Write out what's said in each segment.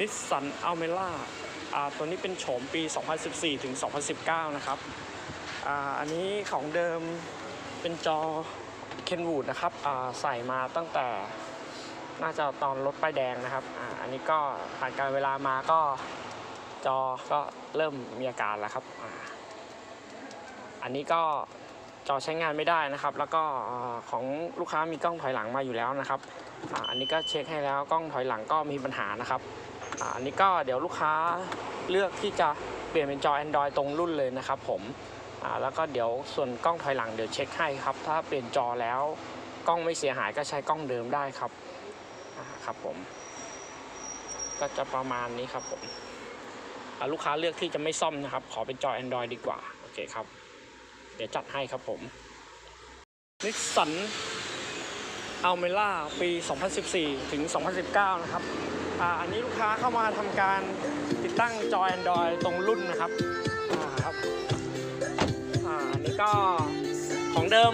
นิสสันอัลเมล่าตัวนี้เป็นโฉมปี 2014 ถึง 2019 นะครับออันนี้ของเดิมเป็นจอเคนวูดนะครับใส่มาตั้งแต่น่าจะตอนรถป้ายแดงนะครับออันนี้ก็ผ่านการเวลามาก็จอก็เริ่มมีอาการแล้วครับออันนี้ก็จอใช้งานไม่ได้นะครับ แล้วก็ของลูกค้ามีกล้องถอยหลังมาอยู่แล้วนะครับออันนี้ก็เช็คให้แล้วกล้องถอยหลังก็มีปัญหานะครับ อันนี้ก็เดี๋ยวลูกค้าเลือกที่จะเปลี่ยนเป็นจอ Android ตรงรุ่นเลยนะครับผมแล้วก็เดี๋ยวส่วนกล้องถอยหลังเดี๋ยวเช็คให้ครับ ถ้าเปลี่ยนจอแล้วกล้องไม่เสียหายก็ใช้กล้องเดิมได้ครับครับผม ก็จะประมาณนี้ครับผมลูกค้าเลือกที่จะไม่ซ่อมนะครับ ขอเป็นจอ Android ดีกว่าโอเคครับ เดี๋ยวจัดให้ครับผมนิสสันอัลเมล่าปี 2014 ถึง 2019 นะครับ อันนี้ลูกค้าเข้ามาทำการติดตั้งจอ Android ตรงรุ่นนะครับอ่าครับอ่าอันนี้ก็ของเดิม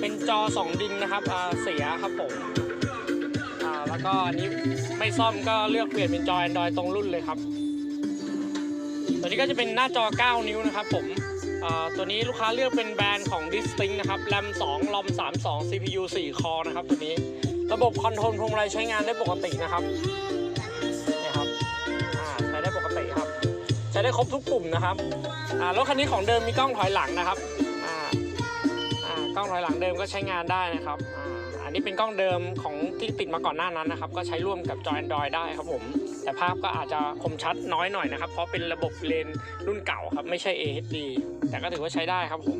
เป็นจอ 2 ดินนะครับเสียครับผมอ่าแล้วก็อันนี้ไม่ซ่อมก็เลือกเปลี่ยนเป็นจอ Android ตรงรุ่นเลยครับ ตัวนี้ก็จะเป็นหน้าจอ 9 นิ้วนะครับผมอ่าตัวนี้ลูกค้าเลือกเป็นแบรนด์ของ Distinct นะครับ RAM 2 ROM 32 CPU 4 คอนะครับตัวนี้ ระบบคอนโทรลพวงมาลัยใช้งานได้ปกตินะครับเนี่ยครับใช้ได้ปกติครับ ใช้ได้ครบทุกปุ่มนะครับรถคันนี้ของเดิมมีกล้องถอยหลังนะครับกล้องถอยหลังเดิมก็ใช้งานได้นะครับอันนี้เป็นกล้องเดิมของที่ติดมาก่อนหน้านั้นนะครับ ก็ใช้ร่วมกับจอ Android ได้ครับผม แต่ภาพก็อาจจะคมชัดน้อยหน่อยนะครับ เพราะเป็นระบบเลนส์รุ่นเก่าครับ ไม่ใช่ AHD แต่ก็ถือว่าใช้ได้ครับผม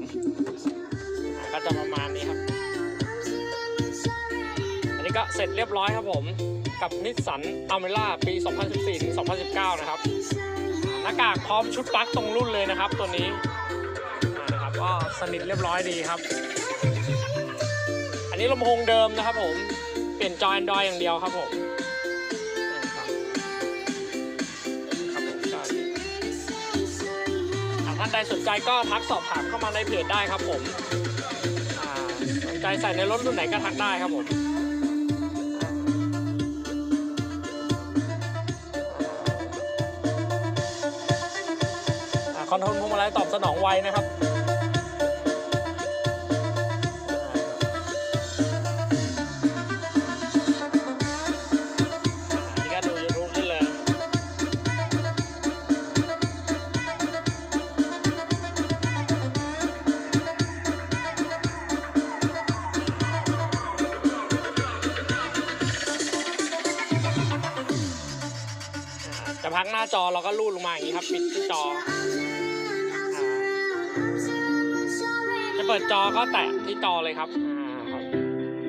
ก็จะประมาณนี้ครับ นี้ก็เสร็จเรียบร้อยครับผม กับนิสสันอ m เมล่าปี 2014ถึง2019 นะครับ หน้ากากพร้อมชุดปลั๊กตรงรุ่นเลยนะครับ ตัวนี้อ่านะครับก็สนิทเรียบร้อยดีครับ อันนี้ลำโพงเดิมนะครับผม เปลี่ยนจอ Android อย่างเดียวครับผมนะครับครับผมก็อ่าท่านใดสนใจก็ทักสอบถามเข้ามาในเพจได้ครับผมสนใจใส่ในรถรุ่นไหนก็ทักได้ครับผม คอนโทรลพวงมาลัยตอบสนองไวนะครับจะพักหน้าจอเราก็ลูดลงมาอย่างนี้ครับ ปิดที่จอ เปิดจอก็แตะที่จอเลยครับอ่าครับ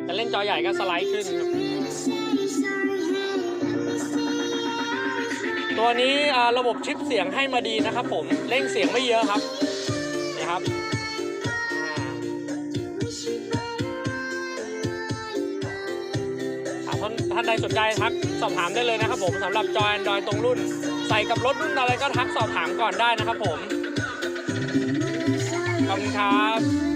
จะเล่นจอใหญ่ก็สไลด์ขึ้นครับตัวนี้ระบบชิปเสียงให้มาดีนะครับ ผมเร่งเสียงไม่เยอะครับนี่ครับอ่าท่านท่านใดสนใจทักสอบถามได้เลยนะครับผมสำหรับจอ Android ตรงรุ่น ใส่กับรถรุ่นอะไรก็ทักสอบถามก่อนได้นะครับผมขอบคุณครับ